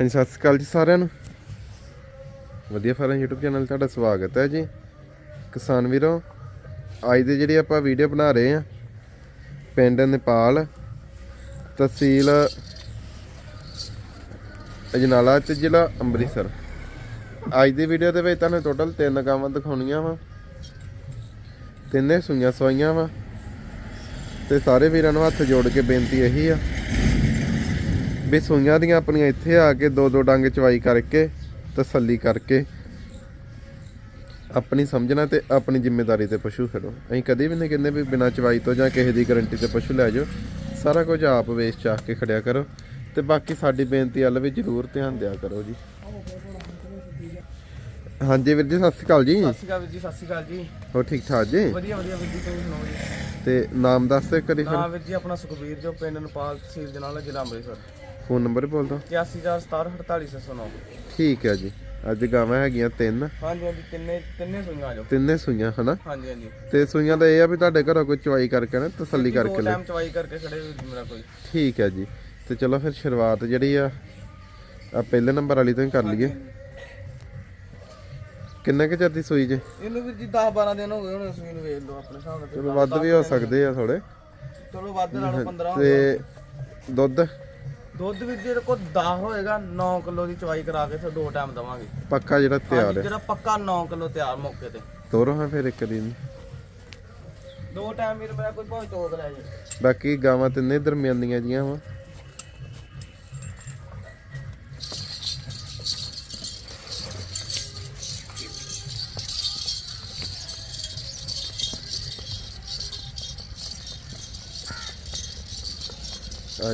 ਹਾਂਜੀ, ਸਤਿ ਸ਼੍ਰੀ ਅਕਾਲ ਜੀ ਸਾਰਿਆਂ ਨੂੰ। ਵਧੀਆ ਫਾਰਮ YouTube ਚੈਨਲ ਤੁਹਾਡਾ ਸਵਾਗਤ ਹੈ ਜੀ। ਕਿਸਾਨ ਵੀਰੋ, ਅੱਜ ਦੇ ਜਿਹੜੀ ਆਪਾਂ ਵੀਡੀਓ ਬਣਾ ਰਹੇ ਆ ਪਿੰਡ ਨੇਪਾਲ, ਤਹਿਸੀਲ ਅਜਨਾਲਾ ਤੇ ਜ਼ਿਲ੍ਹਾ ਅੰਮ੍ਰਿਤਸਰ। ਅੱਜ ਦੀ ਵੀਡੀਓ ਦੇ ਵਿੱਚ ਤੁਹਾਨੂੰ ਟੋਟਲ ਤਿੰਨ ਗਾਵਾਂ ਦਿਖਾਉਣੀਆਂ ਵਾ। ਤਿੰਨੇ ਸੂਈਆਂ ਸਵਾਈਆਂ ਵਾ। ਤੇ ਸਾਰੇ ਵੀਰਾਂ ਨੂੰ ਹੱਥ ਜੋੜ ਕੇ ਬੇਨਤੀ ਇਹੀ ਆ ਵੀ ਸੂਈਆਂ ਦੀਆਂ ਆਪਣੀਆਂ ਇੱਥੇ ਆ ਕੇ ਦੋ ਦੋ ਡੰਗ ਚਵਾਈ ਕਰਕੇ ਤਸੱਲੀ ਕਰਕੇ ਆਪਣੀ ਸਮਝਣਾ ਤੇ ਆਪਣੀ ਜ਼ਿੰਮੇਵਾਰੀ ਤੇ ਪਸ਼ੂ ਖੜੋ। ਅਸੀਂ ਕਦੇ ਵੀ ਨਹੀਂ ਕਹਿੰਦੇ ਵੀ ਬਿਨਾਂ ਚਵਾਈ ਤੋਂ ਜਾਂ ਕਿਸੇ ਦੀ ਗਾਰੰਟੀ ਤੇ ਪਸ਼ੂ ਲੈ ਜਾਓ। ਸਾਰਾ ਕੁਝ ਆਪ ਵੇਚ ਚਾਹ ਕੇ ਖੜਿਆ ਕਰੋ ਤੇ ਬਾਕੀ ਸਾਡੀ ਬੇਨਤੀ ਵੱਲ ਵੀ ਜ਼ਰੂਰ ਧਿਆਨ ਦਿਆ ਕਰੋ ਜੀ। ਹਾਂਜੀ ਵੀਰ ਜੀ ਸਤਿ ਸ਼੍ਰੀ ਅਕਾਲ ਜੀ। ਸਤਿ ਸ਼੍ਰੀ ਅਕਾਲ ਵੀਰ ਜੀ ਸਤਿ ਸ਼੍ਰੀ ਅਕਾਲ ਜੀ। ਹੋ ਠੀਕ ਠਾਕ ਜੀ? ਵਧੀਆ ਵਧੀਆ ਵੀਰ ਜੀ ਤੁਸੀਂ ਸੁਣਾਓ ਜੀ? ਤੇ ਨਾਮ ਦੱਸ ਦੇ ਕਰੀ ਨਾਮ ਫਿਰ। ਵੀਰ ਜੀ ਆਪਣਾ ਸੁਖਬੀਰ ਜੋ ਪਿੰਡ ਨੇਪਾਲ ਤਹਿਸੀਲ ਜਨਾਲਾ ਜ਼ਿਲ੍ਹਾ ਅੰਮ੍ਰਿਤਸਰ। ਫੋਨ ਨੰਬਰ ਬੋਲ ਦੋ 8447488609 ਠੀਕ ਹੈ ਜੀ। ਅੱਜ ਗਾਵਾਂ ਹੈਗੀਆਂ ਤਿੰਨ। ਹਾਂਜੀ ਹਾਂਜੀ ਤਿੰਨੇ ਤਿੰਨੇ ਸੁਈਆਂ ਜੋ ਤਿੰਨੇ ਸੂਈਆਂ ਹਨਾ? ਹਾਂਜੀ ਹਾਂਜੀ। ਤੇ ਸੂਈਆਂ ਦਾ ਇਹ ਆ ਵੀ ਤੁਹਾਡੇ ਘਰੋਂ ਕੋਈ ਚਵਾਈ ਕਰਕੇ ਨਾ ਤਸੱਲੀ ਕਰਕੇ ਲੈ। ਟਾਈਮ ਚਵਾਈ ਕਰਕੇ ਖੜੇ ਵੀਰ ਜੀ ਮੇਰਾ ਕੋਈ। ਠੀਕ ਹੈ ਜੀ। ਤੇ ਚਲੋ ਫਿਰ ਸ਼ੁਰੂਆਤ ਜਿਹੜੀ ਆ ਆ ਪਹਿਲੇ ਨੰਬਰ ਵਾਲੀ ਤੋਂ ਹੀ ਕਰ ਲਈਏ। ਕਿੰਨੇ ਕੁ ਚਿਰ ਦੀ ਸੂਈ ਜੇ? ਇਹਨੂੰ ਵੀਰ ਜੀ 10 12 ਦਿਨ ਹੋ ਗਏ ਹੁਣ ਸੂਈ ਨੂੰ ਵੇਖ ਲਓ ਆਪਣੇ ਹਿਸਾਬ ਨਾਲ। ਚਲੋ ਵੱਧ ਵੀ ਹੋ ਸਕਦੇ ਆ ਥੋੜੇ ਚਲੋ ਵੱਧ ਨਾਲੋਂ 15 ਤੇ ਦੁੱਧ? ਦੁੱਧ ਜੀ ਇਹਦੇ ਕੋਲ 10 ਹੋਏਗਾ 9 ਕਿਲੋ ਦੀ ਚਵਾਈ ਕਰਾ ਕੇ ਫਿਰ ਦੋ ਟਾਈਮ ਦਵਾਂਗੇ। ਪੱਕਾ ਜਿਹੜਾ ਤਿਆਰ ਹਾਂਜੀ ਹੈ। ਜਿਹੜਾ ਪੱਕਾ 9 ਕਿਲੋ ਤਿਆਰ ਮੌਕੇ ਤੇ। ਤੋਰੋ ਹਾਂ ਫਿਰ ਇੱਕ ਦਿਨ। ਦੋ ਟਾਈਮ ਵੀਰ ਮੇਰਾ ਕੋਈ ਭਾਵੇਂ ਚੋਕ ਲੈ ਜੇ। ਬਾਕੀ ਗਾਵਾਂ ਤਿੰਨੇ ਦਰਮਿਆਨੀਆਂ ਜੀਆਂ ਵਾ।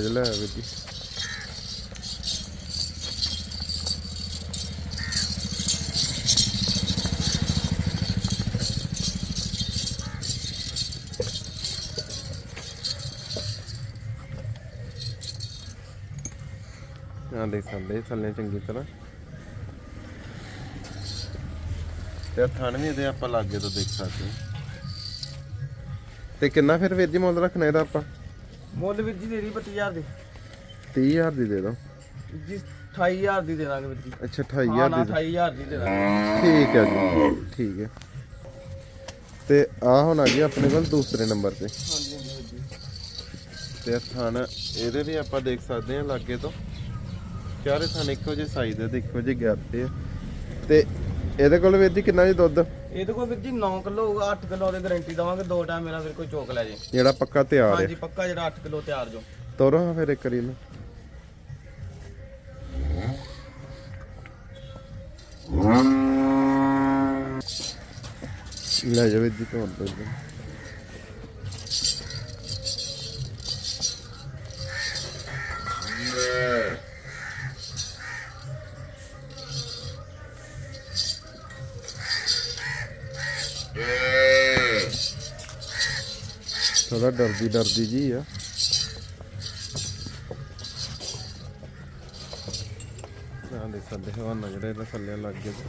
ਲੈ ਆਵੇ ਜੀ। ਆ ਦੇਖ ਸਕਦੇ ਥੱਲੇ ਚੰਗੀ ਤਰ੍ਹਾਂ। ਤੇ ਥਣ ਵੀ ਇਹਦੇ ਆਪਾਂ ਲਾਗੇ ਤੋਂ ਦੇਖ ਸਕਦੇ। ਤੇ ਕਿੰਨਾ ਫਿਰ ਵੀਰ ਜੀ ਮੁੱਲ ਰੱਖਣਾ ਇਹਦਾ ਆਪਾਂ? ਮੁੱਲ ਵੀਰ ਜੀ ਦੇ ਦੀ 25000 ਦੀ। 30000 ਦੀ ਦੇ ਦੋ। ਜੀ 28000 ਦੀ ਦੇ ਦਾਂਗੇ ਵੀਰ ਜੀ। ਅੱਛਾ ਹਾਂ 28000 ਨਾ ਦੀ 28000 ਦੀ ਦੇ ਦਾਂਗੇ। ਠੀਕ ਹੈ ਜੀ ਠੀਕ ਹੈ। ਤੇ ਆ ਹੁਣ ਆ ਗਈ ਆਪਣੇ ਕੋਲ ਦੂਸਰੇ ਨੰਬਰ ਤੇ। ਹਾਂਜੀ ਹਾਂਜੀ ਤੇ ਥਣ ਇਹਦੇ ਵੀ ਆਪਾਂ ਦੇਖ ਸਕਦੇ ਹਾਂ ਲਾਗੇ ਤੋਂ। ਚਾਰੇ ਥਣ ਇੱਕੋ ਜਿਹੇ ਸਾਈਜ਼ ਦੇ ਇੱਕੋ ਜਿਹੇ ਗੈਪ ਤੇ ਤੇ ਇਹਦੇ ਕੋਲ ਵੀਰ ਜੀ ਕਿੰਨਾ ਜੀ ਦੁੱਧ? ਇਹਦੇ ਕੋਲ ਵੀਰ ਜੀ 9 ਕਿਲੋ ਹੋਊਗਾ 8 ਕਿਲੋ ਦੀ ਗਾਰੰਟੀ ਦਵਾਂਗੇ ਦੋ ਟਾਈਮ ਮੇਰਾ ਫਿਰ ਕੋਈ ਚੋਕ ਲੈ ਜੇ। ਜਿਹੜਾ ਪੱਕਾ ਤਿਆਰ ਹੈ ਹਾਂਜੀ ਪੱਕਾ ਜਿਹੜਾ 8 ਕਿਲੋ ਤਿਆਰ ਜੋ। ਤੋਰੋ ਹਾਂ ਫਿਰ ਇੱਕ ਵਾਰੀ ਨੂੰ ਲੈ ਜਾਵੇ ਜੀ ਤੋਂ ਅੰਦਰ ਨੂੰ। ਥੋੜਾ ਡਰਦੀ ਡਰਦੀ ਜੀ ਆ। ਨਾ ਦੇ ਸਕਦੇ ਹਵਾਨਾ ਜਿਹੜੇ ਇਹਦੇ ਥੱਲੇ ਲੱਗ ਗਏ। ਤੇ।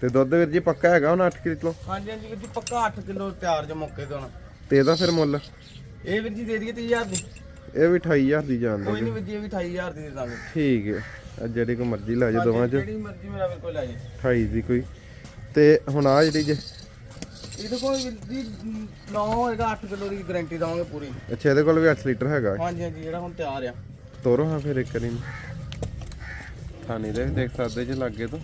ਤੇ ਦੁੱਧ ਵੀਰ ਜੀ ਪੱਕਾ ਹੈਗਾ ਹੁਣ 8 ਕਿਲੋ? ਹਾਂਜੀ ਹਾਂਜੀ ਵੀਰ ਜੀ ਪੱਕਾ 8 ਕਿਲੋ ਤਿਆਰ ਜੋ ਮੌਕੇ ਤੇ ਹੁਣ। ਤੇ ਇਹਦਾ ਫਿਰ ਮੁੱਲ? ਇਹ ਵੀਰ ਜੀ ਦੇ ਦਈਏ 30000 ਦੀ। ਇਹ ਵੀ 28000 ਦੀ ਜਾਣ ਕੋਈ ਨਹੀਂ ਵੀਰ ਜੀ ਇਹ ਵੀ 28000 ਦੀ ਦੇ ਦਾਂਗੇ। ਠੀਕ ਹੈ। ਆ ਜਿਹੜੀ ਕੋ ਮਰਜ਼ੀ ਲੈ ਜਾ ਦੋਵਾਂ ਚ। ਜਿਹੜੀ ਮਰਜ਼ੀ ਮੇਰਾ ਵੀਰ ਕੋਈ ਲੈ ਜੇ 28 ਦੀ ਕੋਈ। ਤੇ ਹੁਣ ਆ ਜਿਹੜੀ ਜੇ ਇਹਦੇ ਕੋਲ ਵੀਰ ਜੀ 9 ਹੋਏਗਾ 8 ਕਿਲੋ ਦੀ ਗਾਰੰਟੀ ਦਵਾਂਗੇ ਪੂਰੀ। ਅੱਛਾ ਇਹਦੇ ਕੋਲ ਵੀ 8 ਲੀਟਰ ਹੈਗਾ। ਹਾਂਜੀ ਹਾਂਜੀ ਜਿਹੜਾ ਹੁਣ ਤਿਆਰ ਆ। ਤੋਰੋ ਹਾਂ ਫਿਰ ਇੱਕ ਵਾਰੀ। ਥਾਣੀ ਦੇ ਵੀ ਦੇਖ ਸਕਦੇ ਜੇ ਲੱਗੇ ਤੋਂ।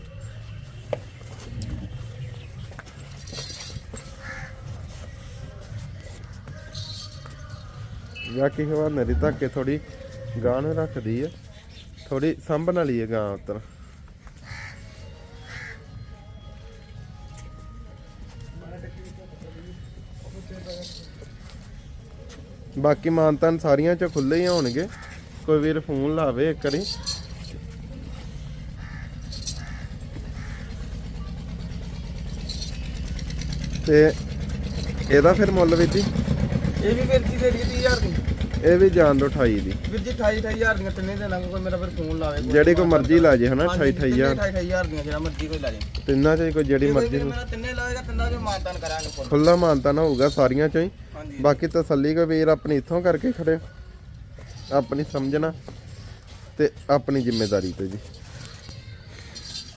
ਜਾਂ ਕਿ ਹਵਾ ਨਰੀ ਤੱਕ ਕੇ ਥੋੜੀ ਗਾਂ ਨੂੰ ਰੱਖਦੀ ਹੈ ਥੋੜੀ ਸੰਭਣ ਵਾਲੀ ਹੈ ਗਾਂ ਉਤਰ। ਬਾਕੀ ਮਾਨਤਾਨ ਸਾਰੀਆਂ ਚ ਖੁੱਲੇ ਹੀ ਹੋਣਗੇ। ਕੋਈ ਵੀਰ ਫੋਨ ਲਾਵੇ ਇੱਕ ਵਾਰੀ। ਤੇ ਇਹਦਾ ਫਿਰ ਮੁੱਲ ਵੀ ਜੀ? ਇਹ ਵੀ ਵੀਰ ਜੀ ਦੇ ਦਈਏ 30000 ਦੀ। ਇਹ ਵੀ ਜਾਣ ਦੋ 28 ਦੀ। ਵੀਰ ਜੀ 28 28000 ਦੀਆਂ ਤਿੰਨੇ ਦੇ ਦਾਂਗੇ ਕੋਈ ਮੇਰਾ ਫਿਰ ਫੋਨ ਲਾਵੇ ਜਿਹੜੀ ਕੋਈ ਮਰਜ਼ੀ ਲਾ ਜੇ ਹਨਾ? 28 28000 28000 ਦੀਆਂ ਜਿਹੜਾ ਮਰਜ਼ੀ ਕੋਈ ਲੈ ਜੇ। ਤਿੰਨਾਂ ਚ ਕੋਈ ਜਿਹੜੀ ਮਰਜ਼ੀ ਮੇਰਾ ਤਿੰਨੇ ਲਾਏਗਾ ਤਿੰਨਾਂ ਜੋ ਮਾਨਤਾਨ ਕਰਾਂਗੇ ਖੁੱਲਾ ਮਾਨਤਾ ਨਾ ਹੋਊਗਾ ਸਾਰੀਆਂ ਚੋਂ ਹੀ। ਬਾਕੀ ਤਸੱਲੀ ਕੋ ਵੀਰ ਆਪਣੀ ਇੱਥੋਂ ਕਰਕੇ ਖੜੇ ਆਪਣੀ ਸਮਝਣਾ ਤੇ ਆਪਣੀ ਜ਼ਿੰਮੇਵਾਰੀ ਤੇ ਜੀ।